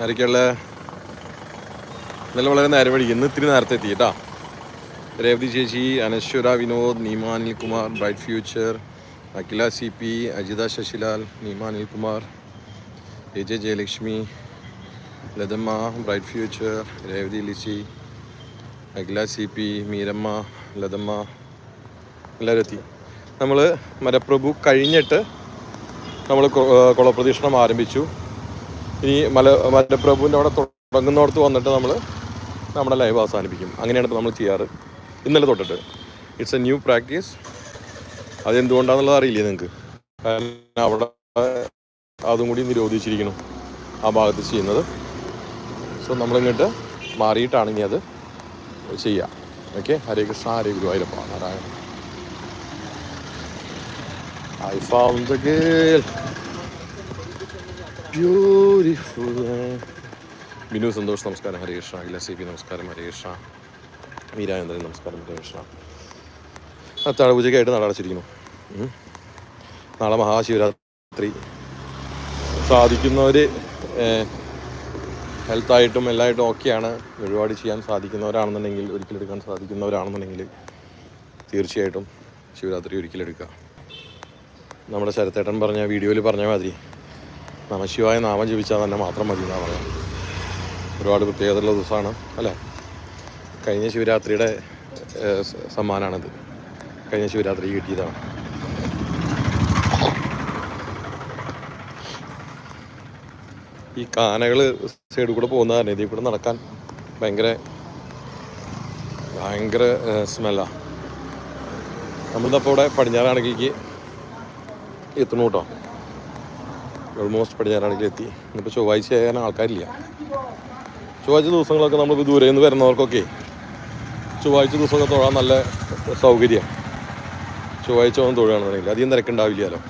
ആരൊക്കെയുള്ള ഇന്നലെ വളരെ നേരം പഠിക്കും ഇന്ന് ഇത്തിരി നേരത്തെ എത്തി കേട്ടാ. രേവതി ചേച്ചി Anaswara Vinod Neema Anilkumar bright future Akhila C P Ajitha Sasilal Neema Anilkumar A J Jayalakshmi Lathamma bright future Revathi Lissy Akhila C P Meeramma Lathamma എല്ലാവരും എത്തി നമ്മൾ മലപ്രഭു കഴിഞ്ഞിട്ട് നമ്മൾ കുളപ്രദക്ഷിണം ആരംഭിച്ചു. ഇനി മല മലപ്രഭുവിന്റെ അവിടെ തുടങ്ങുന്നിടത്ത് വന്നിട്ട് നമ്മൾ നമ്മുടെ ലൈവ് അവസാനിപ്പിക്കും. അങ്ങനെയാണ് നമ്മൾ ചെയ്യാറ്. ഇന്നലെ തൊട്ടിട്ട്. ഇറ്റ്സ് എ ന്യൂ പ്രാക്ടീസ് അതെന്തുകൊണ്ടാണെന്നുള്ളത് അറിയില്ലേ നിങ്ങൾക്ക് അവിടെ അതും കൂടി നിരോധിച്ചിരിക്കണം ആ ഭാഗത്ത് ചെയ്യുന്നത്. സോ നമ്മളിങ്ങോട്ട് മാറിയിട്ടാണെങ്കിൽ അത് ചെയ്യാം. Okay Hare Krishna Hare Guruvayurappa Narayana I. Binu Santhosh നമസ്കാരം. ഹരേ കൃഷ്ണ ഇല്ല സി പി നമസ്കാരം. ഹരേ കൃഷ്ണ. മീരാനന്ദൻ നമസ്കാരം. ഹരേ കൃഷ്ണ. അത്താഴ പൂജയ്ക്കായിട്ട് നാളെ അടച്ചിരിക്കുന്നു. നാളെ മഹാശിവരാത്രി. സാധിക്കുന്നവർ ഹെൽത്തായിട്ടും എല്ലായിട്ടും ഓക്കെയാണ്. ഒരുപാട് ചെയ്യാൻ സാധിക്കുന്നവരാണെന്നുണ്ടെങ്കിൽ ഒരിക്കലെടുക്കാൻ സാധിക്കുന്നവരാണെന്നുണ്ടെങ്കിൽ തീർച്ചയായിട്ടും ശിവരാത്രി ഒരിക്കലെടുക്കുക. നമ്മുടെ ശരത്തേട്ടൻ പറഞ്ഞ വീഡിയോയിൽ പറഞ്ഞ മാതിരി നമശിവായ നാമം ജപിച്ചാൽ തന്നെ മാത്രം മതി എന്നാണ് പറയാം. ഒരുപാട് പ്രത്യേകതയുള്ള ദിവസമാണ് അല്ലേ? കഴിഞ്ഞ ശിവരാത്രിയുടെ സമ്മാനമാണിത്. കഴിഞ്ഞ ശിവരാത്രി കിട്ടിയതാണ്. ഈ കാനകൾ സൈഡിൽ കൂടെ പോകുന്ന കാരണം ഇതിൽ കൂടെ നടക്കാൻ ഭയങ്കര ഭയങ്കര സ്മെല്ലാണ് നമ്മളിതപ്പോൾ ഇവിടെ പടിഞ്ഞാറാണെങ്കിലേക്ക് എത്തണു കേട്ടോ ഓൾമോസ്റ്റ് പടിഞ്ഞാറാണെങ്കിൽ എത്തി. ഇന്നിപ്പോൾ ചൊവ്വാഴ്ച ആയാലും ആൾക്കാരില്ല. ചൊവ്വാഴ്ച ദിവസങ്ങളൊക്കെ നമ്മളിപ്പോൾ ദൂരെ നിന്ന് വരുന്നവർക്കൊക്കെ ചൊവ്വാഴ്ച ദിവസമൊക്കെ തൊഴാൻ നല്ല സൗകര്യമാണ് ചൊവ്വാഴ്ച ഒന്നും തൊഴുകയാണെന്നുണ്ടെങ്കിൽ അധികം തിരക്കുണ്ടാവില്ലല്ലോ.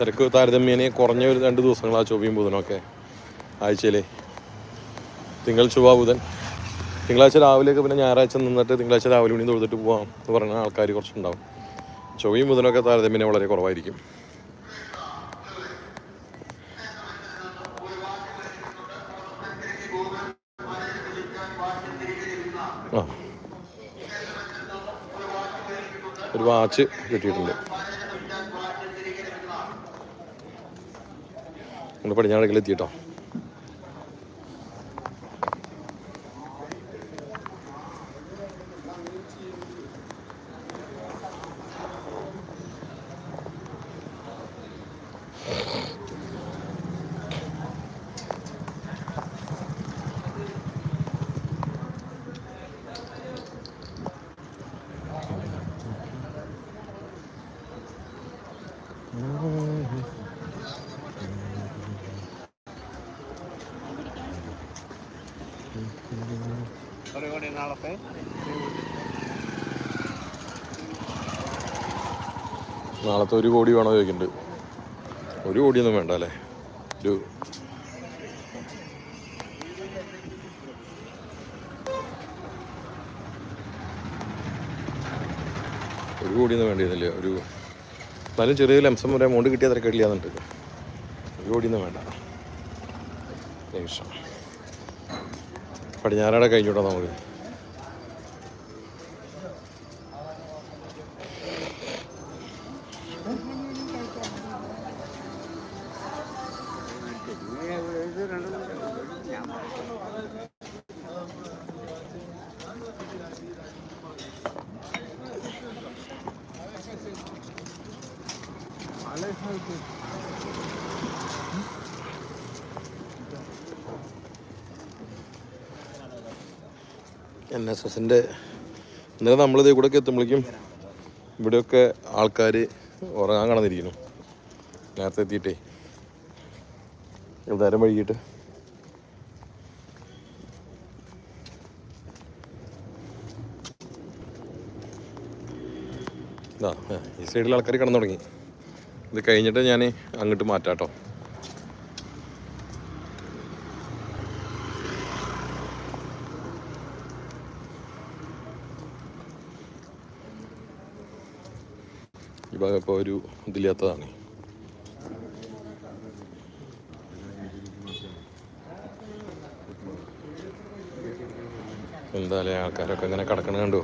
തിരക്ക് താരതമ്യേന കുറഞ്ഞ ഒരു രണ്ട് ദിവസങ്ങൾ ആ ചൊവ്വയും ബുധനൊക്കെ ആഴ്ചയിലെ. തിങ്കൾ ചൊവ്വ ബുധൻ. തിങ്കളാഴ്ച രാവിലെയൊക്കെ പിന്നെ ഞായറാഴ്ച നിന്നിട്ട് തിങ്കളാഴ്ച രാവിലെ മണി തൊഴുതിട്ട് പോകാം എന്ന് പറയുന്ന ആൾക്കാർ കുറച്ചുണ്ടാവും. ചൊവ്വയും ബുധനൊക്കെ താരതമ്യേന വളരെ കുറവായിരിക്കും. ഒരു വാച്ച് കിട്ടിയിട്ടുണ്ട്. നമ്മൾ പടിഞ്ഞാറക്കിൽ എത്തിയിട്ടോ? നാളത്തെ ഒരു കോടി വേണോ ചോദിക്കുന്നുണ്ട് ഒരു കോടിയൊന്നും വേണ്ട അല്ലേ? ഒരു ഒരു കോടിയൊന്നും വേണ്ടിയിരുന്നില്ല. ഒരു എന്നാലും ചെറിയ ലംസം വരെ എമൗണ്ട് കിട്ടിയാൽ എന്നിട്ട് ഒരു കോടിയൊന്നും വേണ്ട. ഏകദേശം പടിഞ്ഞാറയുടെ കഴിഞ്ഞോട്ടോ നമുക്ക്. എൻ എസ് എസിന്റെ ഇന്നലെ നമ്മളിതേ കൂടെ ഒക്കെ എത്തുമ്പോഴേക്കും ഇവിടെയൊക്കെ ആൾക്കാർ ഉറങ്ങാൻ കടന്നിരിക്കുന്നു. നേരത്തെ എത്തിയിട്ടേ. നേരം വൈകിട്ട്. ആ, ഈ സൈഡിൽ ആൾക്കാർ കിടന്നു തുടങ്ങി. ഇത് കഴിഞ്ഞിട്ട് ഞാൻ അങ്ങോട്ട് മാറ്റാട്ടോ. ഈ ഭാഗം ഇപ്പോൾ ഒരു ഇതില്ലാത്തതാണ് എന്തായാലും ആൾക്കാരൊക്കെ ഇങ്ങനെ കിടക്കണ കണ്ടു.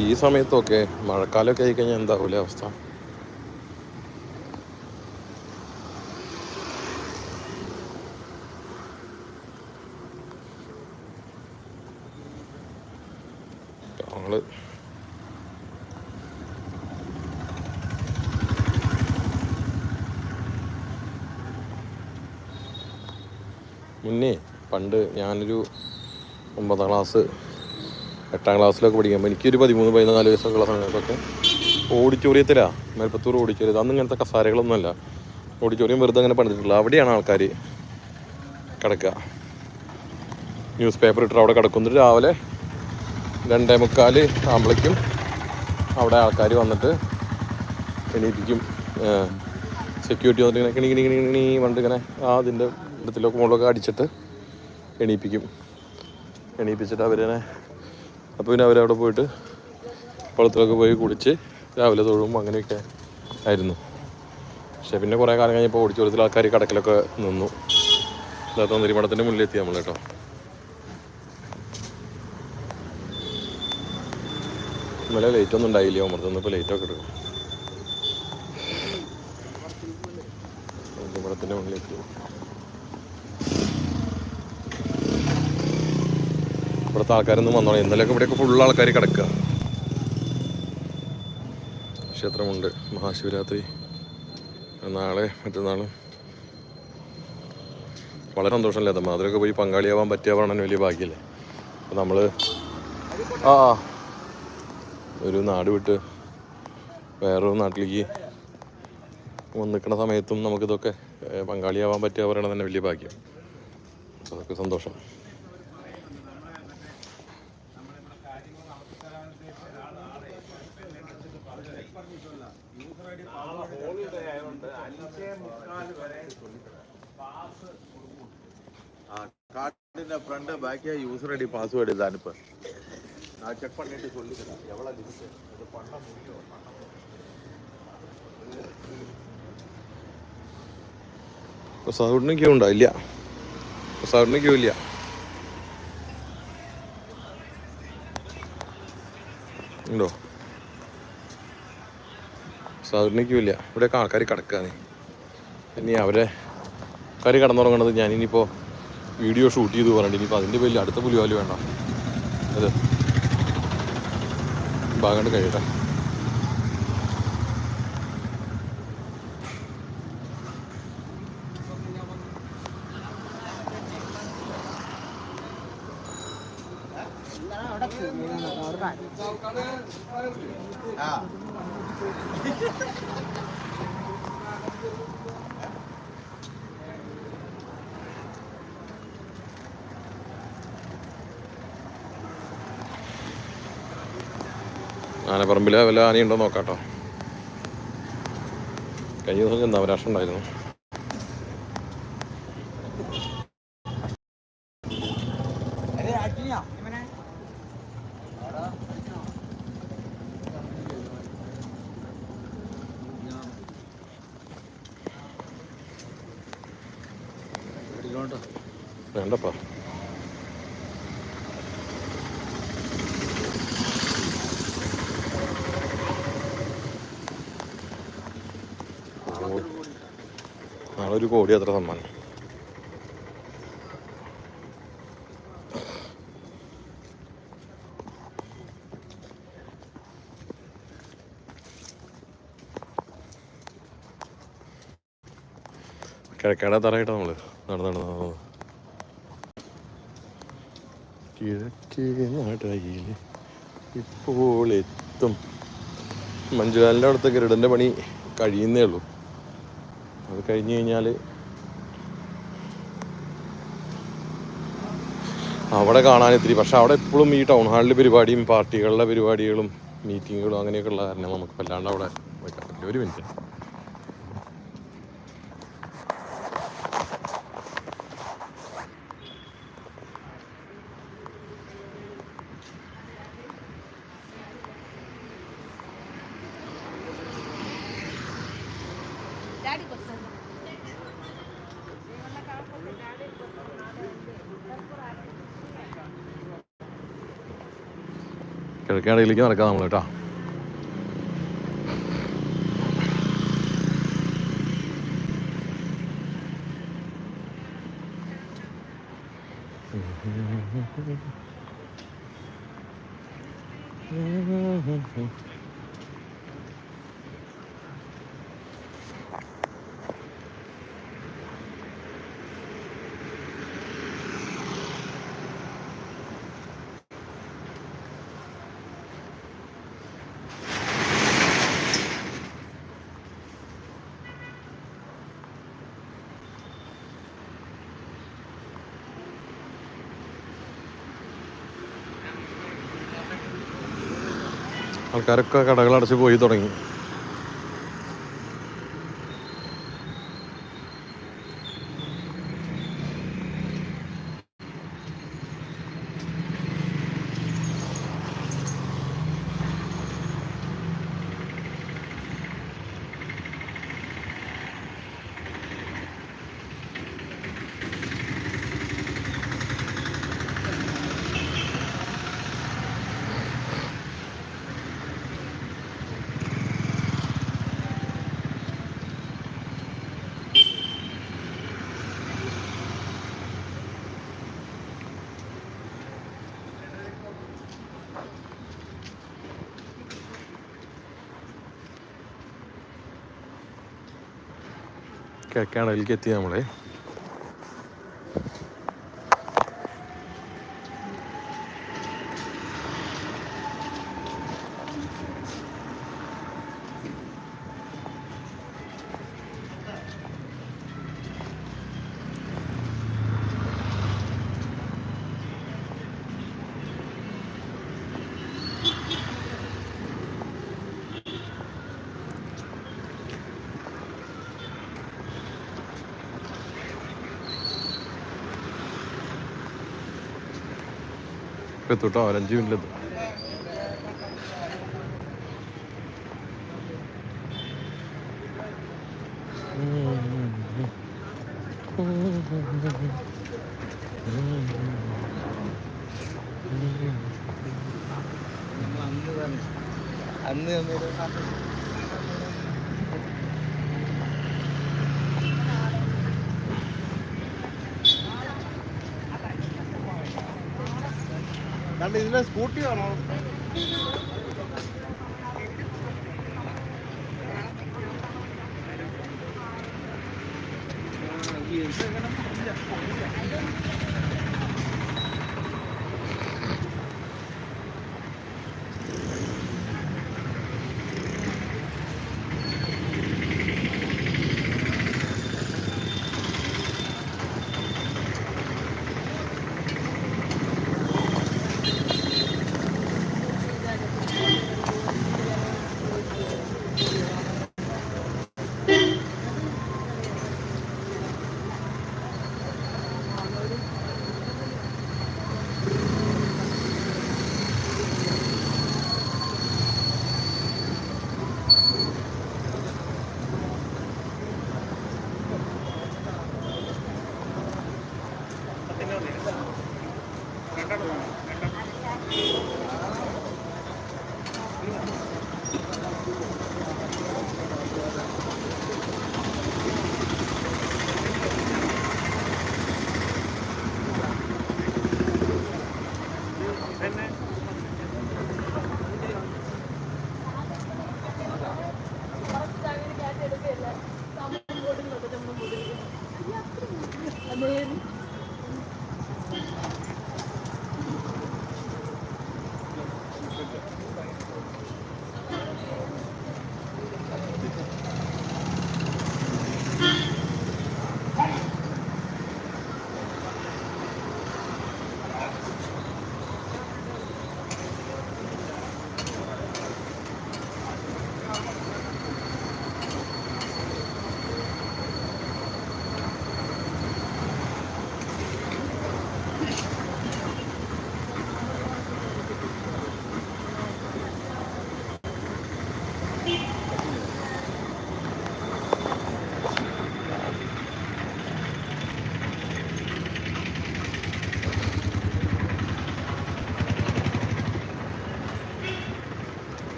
ഈ സമയത്തൊക്കെ മഴക്കാലമൊക്കെ ആയിക്കഴിഞ്ഞാൽ എന്താവൂലേ അവസ്ഥ? ഞങ്ങൾ മുന്നേ പണ്ട് ഞാനൊരു ഒമ്പതാം ക്ലാസ് എട്ടാം ക്ലാസ്സിലൊക്കെ പഠിക്കുമ്പോൾ എനിക്കൊരു പതിമൂന്ന് പതിനാല് വയസ്സൊക്കെ ഉള്ള സമയത്തൊക്കെ ഓഡിറ്റോറിയത്തിലാണ് മേൽപ്പത്തൂർ ഓഡിറ്റോറിയത്തിൽ അന്ന് ഇങ്ങനത്തെ കസാരകളൊന്നുമല്ല. ഓഡിറ്റോറിയം വെറുതെ അങ്ങനെ പണിതിട്ടില്ല അവിടെയാണ് ആൾക്കാർ കിടക്കുക. ന്യൂസ് പേപ്പർ ഇട്ടിട്ട് അവിടെ കിടക്കുന്നിട്ട് രാവിലെ രണ്ടേ മുക്കാൽ ആകുമ്പോഴേക്കും അവിടെ ആൾക്കാർ വന്നിട്ട് എണീപ്പിക്കും. സെക്യൂരിറ്റി വന്നിട്ട് ഇങ്ങനെ കിണി കിണി കിണി കിണി ഇങ്ങനെ ആ അതിന്റെ ഇടത്തിലൊക്കെ മുകളിലൊക്കെ അടിച്ചിട്ട് എണീപ്പിക്കും. എണീപ്പിച്ചിട്ട് അവരെ അപ്പോൾ പിന്നെ അവരവിടെ പോയിട്ട് കുളത്തിലൊക്കെ പോയി കുളിച്ച് രാവിലെ തൊഴും അങ്ങനെയൊക്കെ ആയിരുന്നു. പക്ഷേ പിന്നെ കുറേ കാലം കഴിഞ്ഞപ്പോൾ ഓടിച്ചോളത്തിൽ ആൾക്കാർ കടക്കിലൊക്കെ നിന്നു. ഇല്ലാത്ത നെരിമണത്തിന്റെ മുന്നിലെത്തി നമ്മൾ കേട്ടോ. ഇന്നലെ ലൈറ്റ് ഒന്നും ഉണ്ടായില്ല അമൃതൊന്നും ഇപ്പോൾ ലേറ്റൊക്കെ എടുക്കും. നെരിമണത്തിന്റെ മുന്നിലെത്തി ഇവിടുത്തെ ആൾക്കാരൊന്നും വന്നോളാം. ഇന്നലെയൊക്കെ ഇവിടെയൊക്കെ ഫുൾ ആൾക്കാർ കിടക്കുക ക്ഷേത്രമുണ്ട്. മഹാശിവരാത്രി. നാളെ മറ്റന്നാളും. വളരെ സന്തോഷമല്ലേ? അതിലൊക്കെ പോയി പങ്കാളിയാവാൻ പറ്റിയ പറഞ്ഞാൽ വലിയ ഭാഗ്യമല്ലേ അപ്പം നമ്മൾ ആ. ഒരു നാട് വിട്ട് വേറൊരു നാട്ടിലേക്ക് വന്നിക്കുന്ന സമയത്തും നമുക്കിതൊക്കെ പങ്കാളിയാവാൻ പറ്റുക പറയണത് തന്നെ വലിയ ഭാഗ്യം. അതൊക്കെ സന്തോഷം. കാർഡിന്റെ ഫ്രണ്ട് ബാക്കിയായി യൂസർ ഐ ഡി പാസ്വേഡ് ഇതാണിപ്പോ. நான் செக் பண்ணிட்டு சொல்லிக்கிறேன் எவ்வளோ லிமிட் இது பண்ண முடியும் പ്രസാദിന് ക്യൂ ഉണ്ടോ ഇല്ല പ്രസാദിന് ക്യൂ ഇല്ല ഉണ്ടോ പ്രസാദിന് ക്യൂ ഇല്ല ഇവിടെയൊക്കെ ആൾക്കാർ കിടക്കാണ് ഇനി അവരെ ആൾക്കാർ കിടന്നുറങ്ങണത് ഞാനിനിയിപ്പോൾ വീഡിയോ ഷൂട്ട് ചെയ്ത് പറഞ്ഞിട്ട് ഇനിയിപ്പോൾ അതിൻ്റെ പേരിൽ അടുത്ത പുലിവാല് വേണ്ട അത് ഭാഗം കഴിയട്ടെ. ആനപ്പറമ്പിലെ വല്ല ആനയുണ്ടോ നോക്കാം കേട്ടോ കഴിഞ്ഞ ദിവസം ചെന്നാൽ ഉണ്ടായിരുന്നു. നാളെ ഒരു കോടി അത്ര സമ്മാനം. കിഴക്കേടെ തറയിട്ട നമ്മൾ? നടന്ന് നടന്ന് നടന്ന്. കിഴക്കേ നടയിൽ ഇപ്പോൾ എത്തും. മഞ്ജുലാലിന്റെ അടുത്ത് ഗരുഡന്റെ പണി കഴിയുന്നേ ഉള്ളൂ. അത് കഴിഞ്ഞ് കഴിഞ്ഞാൽ അവിടെ കാണാൻ ഇത്തിരി പക്ഷെ അവിടെ എപ്പോഴും ഈ ടൗൺ ഹാളിൽ പരിപാടിയും പാർട്ടികളുടെ പരിപാടികളും മീറ്റിങ്ങുകളും അങ്ങനെയൊക്കെ ഉള്ള കാരണം നമുക്ക് വല്ലാണ്ട് അവിടെ വയ്ക്കാൻ പറ്റില്ല. ഒരു മിനിറ്റ് ಗಾಡಿ ಗೊತ್ತಲ್ಲ കിഴക്കേടയിലേക്ക് നടക്കാം നമ്മൾ കേട്ടോ Mm-hmm. ആൾക്കാരൊക്കെ കടകളടച്ച് പോയി തുടങ്ങി. കിഴക്കേടയിലേക്ക് എത്തി നമ്മളെ. ഇപ്പം എത്തുട്ടോ ഒരു അഞ്ച് മിനിറ്റിലെത്തും അന്ന് കണ്ട് ഇതിലെ സ്കൂട്ടി ആണോ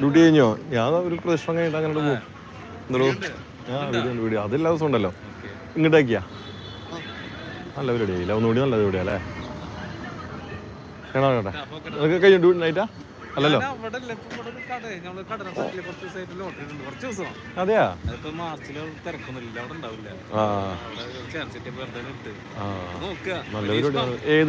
ഡ്യൂട്ടി കഴിഞ്ഞോ? ഞാൻ ഒരു പ്രശ്നം കഴിഞ്ഞിട്ട് അങ്ങനെ പോകും എന്തോ ആ വീഡിയോ വീഡിയോ അതെല്ലാ ദിവസവും ഉണ്ടല്ലോ. ഇങ്ങോട്ടേക്കിയാ നല്ല പരിപാടി. ഇല്ല ഒന്നുകൂടി നല്ല പരിപാടി അല്ലേ? കേട്ടോ കേട്ടെ നിനക്ക് കഴിഞ്ഞു ഡ്യൂട്ടി നൈറ്റാ അല്ലല്ലോ. ദിവസം. അതെയാ? നല്ല ഏത്